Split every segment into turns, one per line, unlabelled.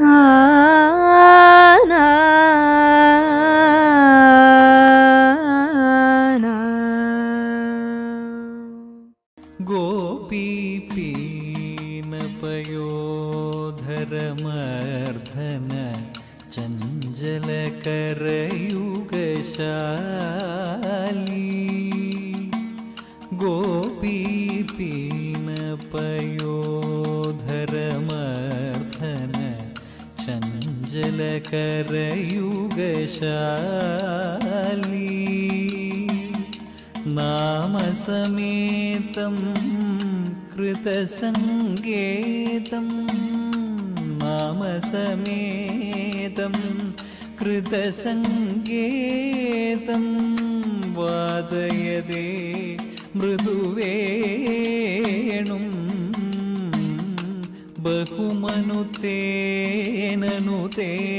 啊。
യുഗശാലി നാമസമേതം കൃതസങ്കേതം. നാമസമേതം കൃതസങ്കേതം. വാദയതേ മൃദുവേണും. ബഹുമനുതേനനുതേ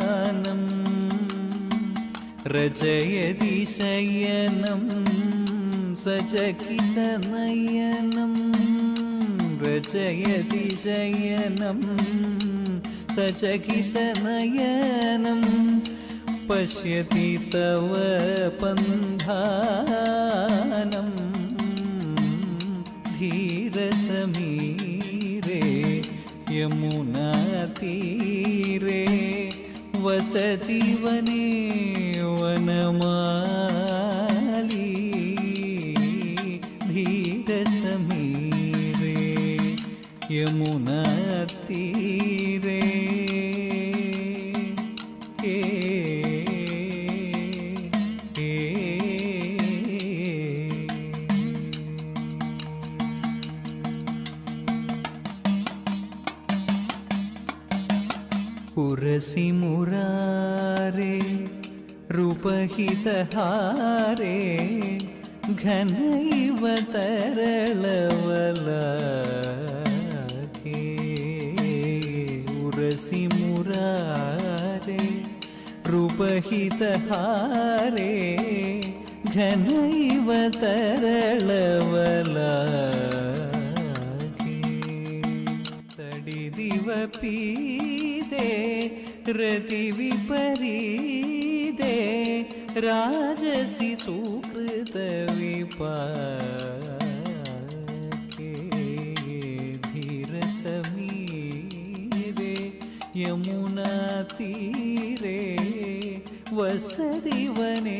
रजयदिशयनं सजकितनयनं रजयदिशयनं सजकितनयनं पश्यति तव पन्धानम धीर समीरे यमुना तीरे वसति वने धीरसमीरे यमुनातीरे रुपहितहारे घनैव तरलवलाके तडिदिव पीते रतिविपरीदे राजसि सुकृतविपा यमुना तीरे വസതിവനേ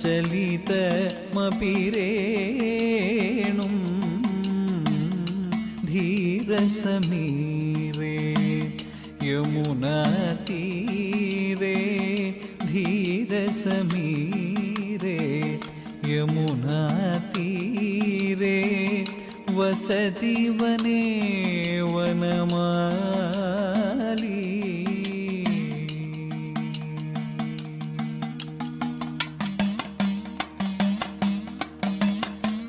चलितमपिरेणुं धीरसमीरे यमुनातीरे धीरसमीरे यमुनातीरे वसति वने वनमा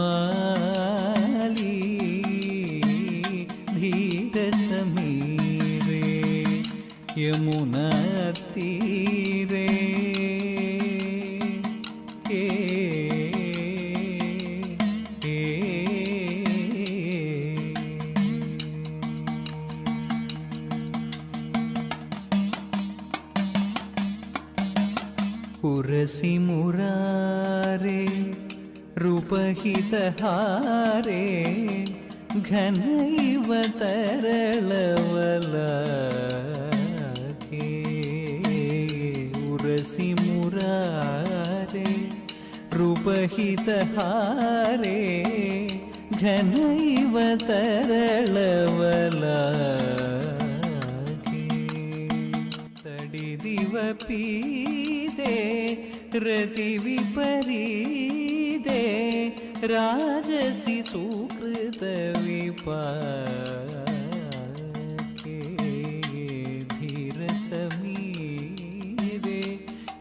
വനമാലി ധീരസമീരേ യമുനത്തീരേ मुरारे रूपहितहारे घनैव तरलवलाके तडिदिवपीदे रतिविपरीदे राजसि सुकृतविपा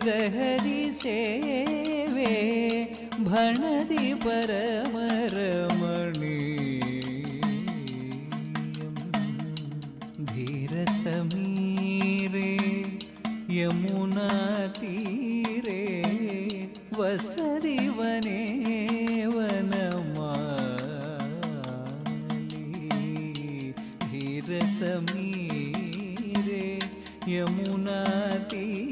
दहरी सेवे भणदि परम रमणीयम् धीरसमीरे यमुनातीरे वसरि वने वनमीरसमीरे यमुनातीरे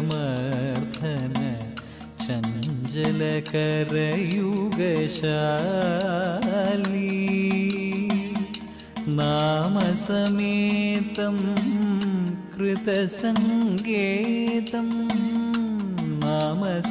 गोपीपीणपयोधरमर्धन चञ्चलकरयुगशाली नामसमेतं कृतसङ्केतं नामसमेतम्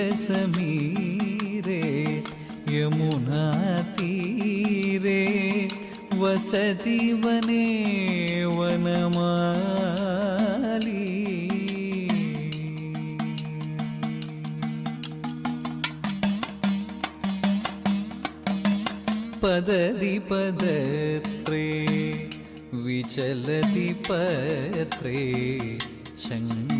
രസമീരേ യമുന തീരേ വസതി വനേ വനമാലി. പദതി പദത്രേ വിചലതി പത്രേ ശങ്ക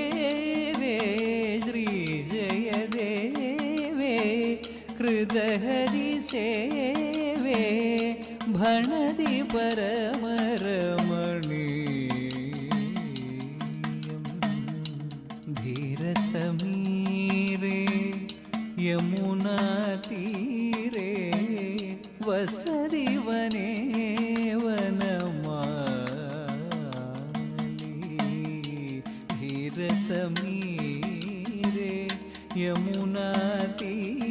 कृतहरिसेवे भणति परमरमणीयम् धीरसमीरे यमुनातीरे वसति वने वनमाली धीरसमीरे यमुनातीरे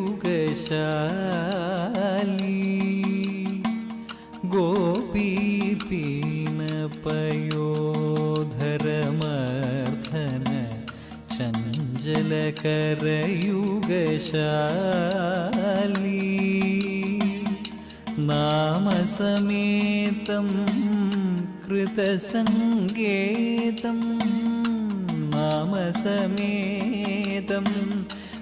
चाली गोपी पीन पयोधरमर्धन चञ्जलकरयुगशाली नामसमेतं कृतसङ्केतं नामसमेतम्